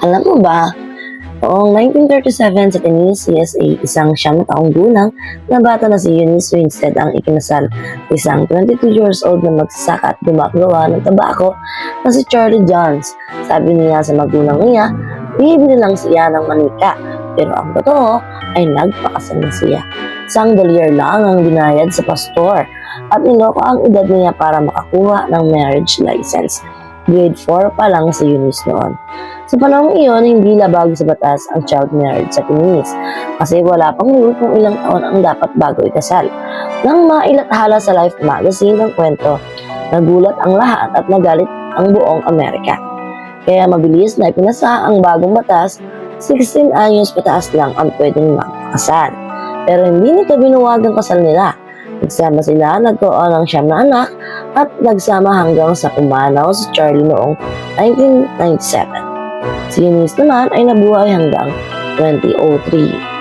Alam mo ba, noong 1937 sa Tennis, CSA, isang siyam na taong gulang na bata na si Eunice Winstead ang ikinasal. Isang 22 years old na magsasaka at gumagawa ng tabako na si Charlie Johns. Sabi niya sa magulang niya, bibili lang siya ng manika. Pero ang totoo ay nagpakasal na siya. Isang dolyar lang ang binayad sa pastor at niloko ang edad niya para makakuha ng marriage license. Grade 4 pa lang si Eunice noon. Sa panahon iyon, hindi labag sa batas ang child marriage sa Tinis kasi wala pang rule kung ilang taon ang dapat bago ikasal. Nang mailathala sa Life magazine ng kwento, nagulat ang lahat at nagalit ang buong Amerika. Kaya mabilis na ipinasa ang bagong batas, 16 anyos pataas lang ang pwedeng makasal. Pero hindi nito binuwag ang kasal nila. Nagsama sila, nagkaroon ng siyam na anak at nagsama hanggang sa umanaw si Charlie noong 1997. Si Eunice naman ay nabuhay hanggang 2003.